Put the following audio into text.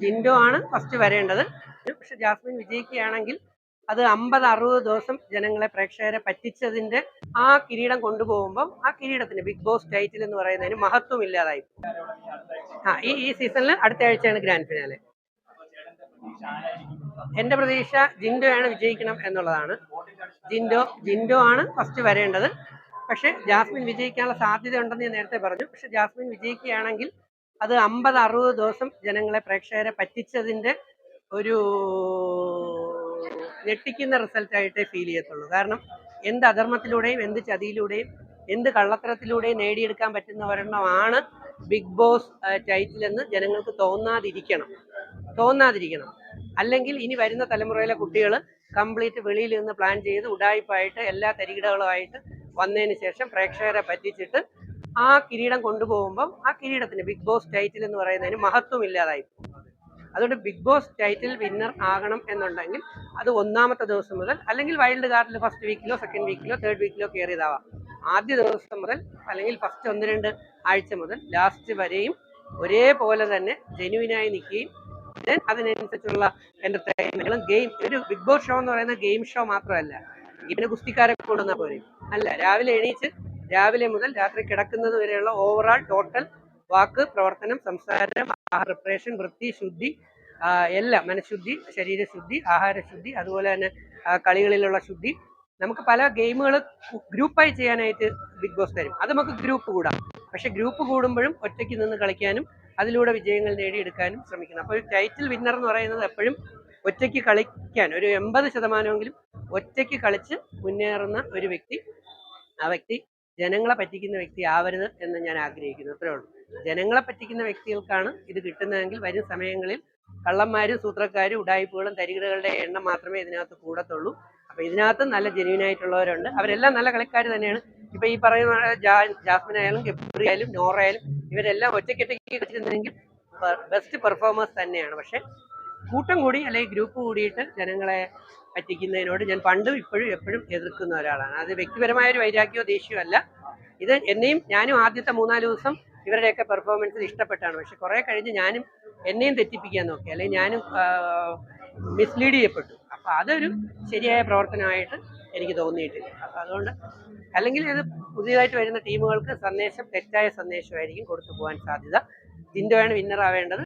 ജിൻഡോ ആണ് ഫസ്റ്റ് വരേണ്ടത്. പക്ഷെ ജാസ്മിൻ വിജയിക്കുകയാണെങ്കിൽ അത് അമ്പത് അറുപത് ദിവസം ജനങ്ങളെ പ്രേക്ഷകരെ പറ്റിച്ചതിന്റെ ആ കിരീടം കൊണ്ടുപോകുമ്പോൾ ആ കിരീടത്തിന് ബിഗ് ബോസ് ടൈറ്റിൽ എന്ന് പറയുന്നതിന് മഹത്വം ഇല്ലാതായി. ആ ഈ ഈ സീസണിൽ അടുത്ത ആഴ്ചയാണ് ഗ്രാൻഡ് ഫിനാലെ എന്റെ പ്രതീക്ഷ ജിൻഡോയാണ് വിജയിക്കണം എന്നുള്ളതാണ്. ജിൻഡോ ജിൻഡോ ആണ് ഫസ്റ്റ് വരേണ്ടത്. പക്ഷെ ജാസ്മിൻ വിജയിക്കാനുള്ള സാധ്യത ഉണ്ടെന്ന് ഞാൻ നേരത്തെ പറഞ്ഞു. പക്ഷെ ജാസ്മിൻ വിജയിക്കുകയാണെങ്കിൽ അത് അമ്പത് അറുപത് ദിവസം ജനങ്ങളെ പ്രേക്ഷകരെ പറ്റിച്ചതിന്റെ ഒരു ഞെട്ടിക്കുന്ന റിസൾട്ടായിട്ടേ ഫീൽ ചെയ്യത്തുള്ളൂ. കാരണം എന്ത് അധർമ്മത്തിലൂടെയും എന്ത് ചതിയിലൂടെയും എന്ത് കള്ളത്തരത്തിലൂടെയും നേടിയെടുക്കാൻ പറ്റുന്ന ഒരെണ്ണമാണ് ബിഗ് ബോസ് ടൈറ്റിൽ എന്ന് ജനങ്ങൾക്ക് തോന്നാതിരിക്കണം. തോന്നാതിരിക്കണം. അല്ലെങ്കിൽ ഇനി വരുന്ന തലമുറയിലെ കുട്ടികൾ കംപ്ലീറ്റ് വെളിയിൽ നിന്ന് പ്ലാൻ ചെയ്ത് ഉടായ്പായിട്ട് എല്ലാ തരികിടകളുമായിട്ട് വന്നതിന് ശേഷം പ്രേക്ഷകരെ പറ്റിച്ചിട്ട് ആ കിരീടം കൊണ്ടുപോകുമ്പം ആ കിരീടത്തിന് ബിഗ് ബോസ് ടൈറ്റിൽ എന്ന് പറയുന്നതിന് മഹത്വം ഇല്ലാതായി അതുകൊണ്ട് ബിഗ് ബോസ് ടൈറ്റിൽ വിന്നർ ആകണം എന്നുണ്ടെങ്കിൽ അത് ഒന്നാമത്തെ ദിവസം മുതൽ അല്ലെങ്കിൽ വൈൽഡ് കാർഡിൽ ഫസ്റ്റ് വീക്കിലോ സെക്കൻഡ് വീക്കിലോ തേർഡ് വീക്കിലോ കയറിയതാവാം. ആദ്യ ദിവസം മുതൽ അല്ലെങ്കിൽ ഫസ്റ്റ് ഒന്ന് രണ്ട് ആഴ്ച മുതൽ ലാസ്റ്റ് വരെയും ഒരേപോലെ തന്നെ ജെനുവിനായി നിൽക്കുകയും അതിനനുസരിച്ചുള്ള എന്റർടൈൻമെന്റുകളും ഗെയിം ഒരു ബിഗ് ബോസ് ഷോ എന്ന് പറയുന്ന ഗെയിം ഷോ മാത്രമല്ല. ഇതിന് ഗുസ്തിക്കാരെ കൊണ്ടുവന്ന പോരെ. അല്ല രാവിലെ എണീച്ച് രാവിലെ മുതൽ രാത്രി കിടക്കുന്നത് വരെയുള്ള ഓവറാൾ ടോട്ടൽ വാക്ക് പ്രവർത്തനം സംസാരം പ്രിപ്പറേഷൻ വൃത്തി ശുദ്ധി എല്ലാം മനഃശുദ്ധി ശരീരശുദ്ധി ആഹാരശുദ്ധി അതുപോലെ തന്നെ കളികളിലുള്ള ശുദ്ധി. നമുക്ക് പല ഗെയിമുകൾ ഗ്രൂപ്പായി ചെയ്യാനായിട്ട് ബിഗ് ബോസ് തരും. അത് നമുക്ക് ഗ്രൂപ്പ് കൂടാം. പക്ഷെ ഗ്രൂപ്പ് കൂടുമ്പോഴും ഒറ്റയ്ക്ക് നിന്ന് കളിക്കാനും അതിലൂടെ വിജയങ്ങൾ നേടിയെടുക്കാനും ശ്രമിക്കണം. അപ്പോൾ ഒരു ടൈറ്റിൽ വിന്നർ എന്ന് പറയുന്നത് എപ്പോഴും ഒറ്റയ്ക്ക് കളിക്കാൻ ഒരു എൺപത് ശതമാനമെങ്കിലും ഒറ്റയ്ക്ക് കളിച്ച് മുന്നേറുന്ന ഒരു വ്യക്തി ആ വ്യക്തി ജനങ്ങളെ പറ്റിക്കുന്ന വ്യക്തി ആവരുത് എന്ന് ഞാൻ ആഗ്രഹിക്കുന്നു. അത്രേ ഉള്ളൂ. ജനങ്ങളെ പറ്റിക്കുന്ന വ്യക്തികൾക്കാണ് ഇത് കിട്ടുന്നതെങ്കിൽ വരും സമയങ്ങളിൽ കള്ളന്മാരും സൂത്രക്കാരും ഉടായ്പകളും തരികിടകളുടെ എണ്ണം മാത്രമേ ഇതിനകത്ത് കൂടത്തുള്ളൂ. അപ്പൊ ഇതിനകത്ത് നല്ല ജെന്യൂൻ ആയിട്ടുള്ളവരുണ്ട്. അവരെല്ലാം നല്ല കളിക്കാർ തന്നെയാണ്. ഇപ്പൊ ഈ പറയുന്ന ജാസ്മിൻ ആയാലും ഗബ്രി ആയാലും നോറ ആയാലും ഇവരെല്ലാം ഒറ്റയ്ക്കൊറ്റയ്ക്ക് കളിച്ചിരുന്നെങ്കിൽ ബെസ്റ്റ് പെർഫോമൻസ് തന്നെയാണ്. പക്ഷെ കൂട്ടം കൂടി അല്ലെങ്കിൽ ഗ്രൂപ്പ് കൂടിയിട്ട് ജനങ്ങളെ പറ്റിക്കുന്നതിനോട് ഞാൻ പണ്ടും ഇപ്പോഴും എപ്പോഴും എതിർക്കുന്ന ഒരാളാണ്. അത് വ്യക്തിപരമായ ഒരു വൈരാഗ്യമോ ദേഷ്യമല്ല ഇത് എന്നെയും ഞാനും ആദ്യത്തെ മൂന്നാൽ ദിവസം ഇവരുടെയൊക്കെ പെർഫോമൻസിൽ ഇഷ്ടപ്പെട്ടാണ്. പക്ഷെ കുറെ കഴിഞ്ഞ് ഞാനും എന്നെയും തെറ്റിപ്പിക്കാൻ നോക്കി. അല്ലെങ്കിൽ ഞാനും മിസ്ലീഡ് ചെയ്യപ്പെട്ടു. അപ്പോൾ അതൊരു ശരിയായ പ്രവർത്തനമായിട്ട് എനിക്ക് തോന്നിയിട്ടില്ല. അപ്പൊ അതുകൊണ്ട് അല്ലെങ്കിൽ ഇത് പുതിയതായിട്ട് വരുന്ന ടീമുകൾക്ക് സന്ദേശം തെറ്റായ സന്ദേശമായിരിക്കും കൊടുത്തു പോകാൻ സാധ്യത. ജിൻഡോയാണ് വിന്നർ ആവേണ്ടത്.